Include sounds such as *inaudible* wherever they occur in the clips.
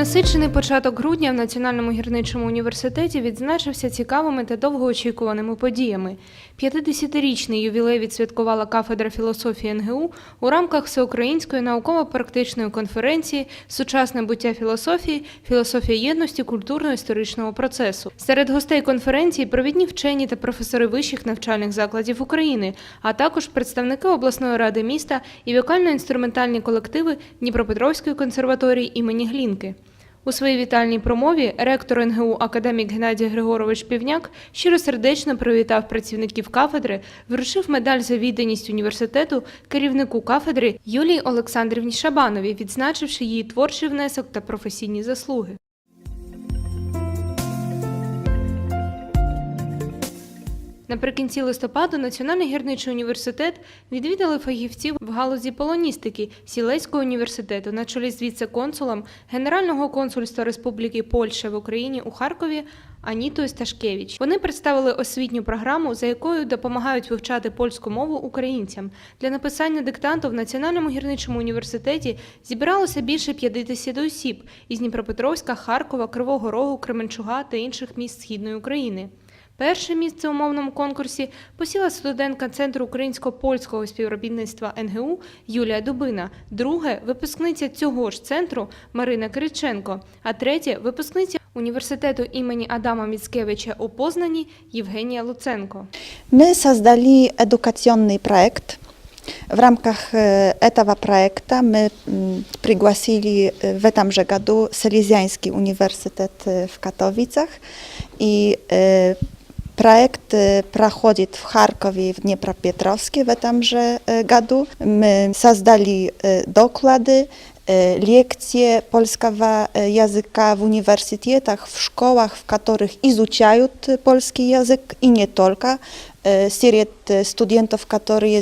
Насичений початок грудня в Національному гірничому університеті відзначився цікавими та довгоочікуваними подіями. 50-річний ювілей відсвяткувала кафедра філософії НГУ у рамках всеукраїнської науково-практичної конференції Сучасне буття філософії, філософія єдності культурно-історичного процесу. Серед гостей конференції провідні вчені та професори вищих навчальних закладів України, а також представники обласної ради міста і вокально-інструментальні колективи Дніпропетровської консерваторії імені Глінки. У своїй вітальній промові ректор НГУ академік Геннадій Григорович Півняк щиросердечно привітав працівників кафедри, вручив медаль за відданість університету керівнику кафедри Юлії Олександрівні Шабановій, відзначивши її творчий внесок та професійні заслуги. Наприкінці листопаду Національний гірничий університет відвідали фахівців в галузі полоністики Сілеського університету на чолі з віце-консулом Генерального консульства Республіки Польща в Україні у Харкові Анітою Сташкевич. Вони представили освітню програму, за якою допомагають вивчати польську мову українцям. Для написання диктанту в Національному гірничому університеті зібралося більше 50 осіб із Дніпропетровська, Харкова, Кривого Рогу, Кременчуга та інших міст Східної України. Перше місце у мовному конкурсі посіла студентка Центру українсько-польського співробітництва НГУ Юлія Дубина, друге випускниця цього ж центру Марина Кириченко, а третє випускниця університету імені Адама Міцкевича у Познані Євгенія Луценко. My создали эдукационный проект. В рамках э, этого проекта мы м, пригласили э, в этом же году Селезианский университет э, в Катовицах. И э, проект э, проходит в Харькове и в Днепропетровске в этом же э, году. Мы создали э, доклады, э, лекции польского э, языка в университетах, в школах, в которых изучают э, польский язык и не только, э, среди э, студентов, которые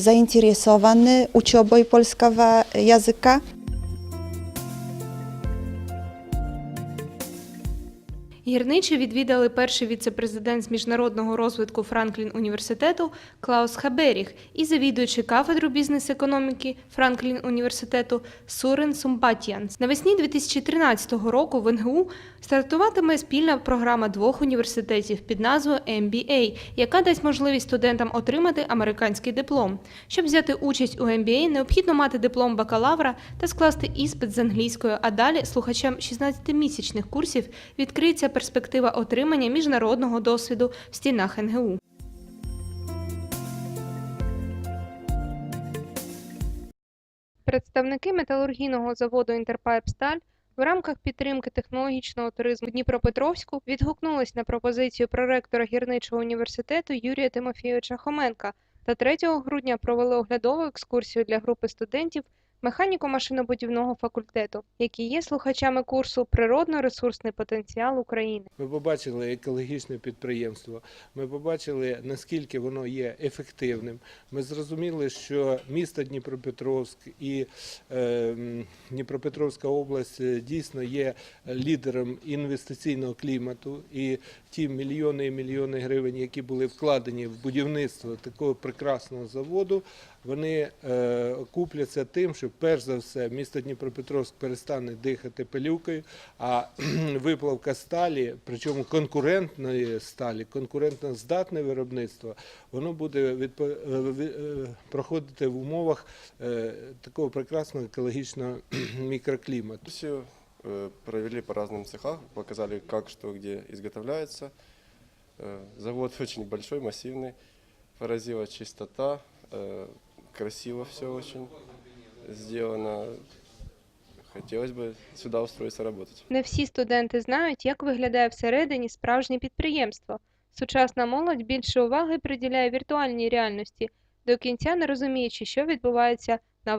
Гірничі відвідали перший віце-президент з міжнародного розвитку Франклін університету Клаус Хаберіх і завідуючий кафедру бізнес-економіки Франклін університету Сурен Сумбатіанс. Навесні 2013 року в НГУ стартуватиме спільна програма двох університетів під назвою MBA, яка дасть можливість студентам отримати американський диплом. Щоб взяти участь у MBA, необхідно мати диплом бакалавра та скласти іспит з англійської, а далі слухачам 16-місячних курсів відкриється перспектива отримання міжнародного досвіду в стінах НГУ. Представники металургійного заводу «Інтерпайпсталь» в рамках підтримки технологічного туризму Дніпропетровську відгукнулись на пропозицію проректора гірничого університету Юрія Тимофійовича Хоменка та 3 грудня провели оглядову екскурсію для групи студентів механіко-машинобудівного факультету, які є слухачами курсу Природно-ресурсний потенціал України. Ми побачили екологічне підприємство. Ми побачили наскільки воно є ефективним. Ми зрозуміли, що місто Дніпропетровськ і е, Дніпропетровська область е, дійсно є лідером інвестиційного клімату. І ті мільйони і мільйони гривень, які були вкладені в будівництво такого прекрасного заводу, вони е, окупляться тим, що перш за все місто Дніпропетровськ перестане дихати пилюкою, а *clears throat* виплавка сталі, причому конкурентної сталі, конкурентно здатне виробництво, воно буде відпо- е, ви- е, проходити в умовах е, такого прекрасного екологічного *clears throat* мікроклімату. Экскурсию э, провели по разным цехам, показали, как что где изготовляется. Э, Завод *laughs* очень большой, массивный, поразила чистота, э, красиво все очень сделано. Хотілося б сюди устроїтися працювати. Не всі студенти знають, як виглядає всередині справжнє підприємство. Сучасна молодь більше уваги приділяє віртуальній реальності, до кінця не розуміючи, що відбувається на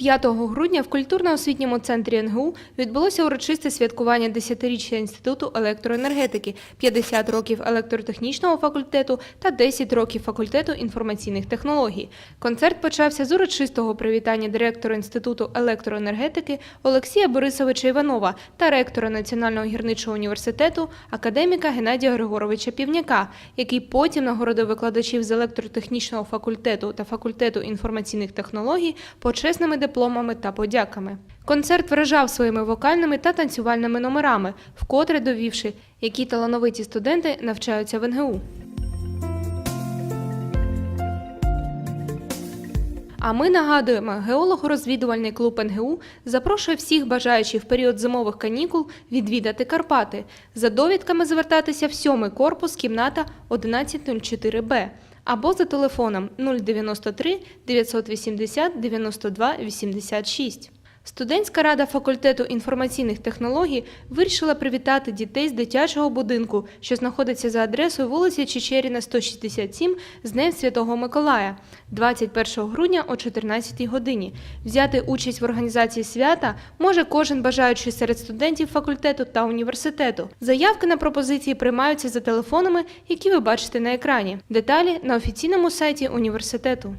5 грудня в культурно-освітньому центрі НГУ відбулося урочисте святкування 10-річчя Інституту електроенергетики, 50 років електротехнічного факультету та 10 років факультету інформаційних технологій. Концерт почався з урочистого привітання директора Інституту електроенергетики Олексія Борисовича Іванова та ректора Національного гірничого університету академіка Геннадія Григоровича Півняка, який потім нагородив викладачів з електротехнічного факультету та факультету інформаційних технологій почесними дипломами та подяками. Концерт вражав своїми вокальними та танцювальними номерами, вкотре довівши, які талановиті студенти навчаються в НГУ. А ми нагадуємо, геолого-розвідувальний клуб НГУ запрошує всіх бажаючих в період зимових канікул відвідати Карпати. За довідками звертатися в сьомий корпус, кімната 1104Б або за телефоном 093 980 92 86. Студентська рада факультету інформаційних технологій вирішила привітати дітей з дитячого будинку, що знаходиться за адресою вулиця Чечеріна, 167, з Днем Святого Миколая, 21 грудня о 14 годині. Взяти участь в організації свята може кожен бажаючий серед студентів факультету та університету. Заявки на пропозиції приймаються за телефонами, які ви бачите на екрані. Деталі на офіційному сайті університету.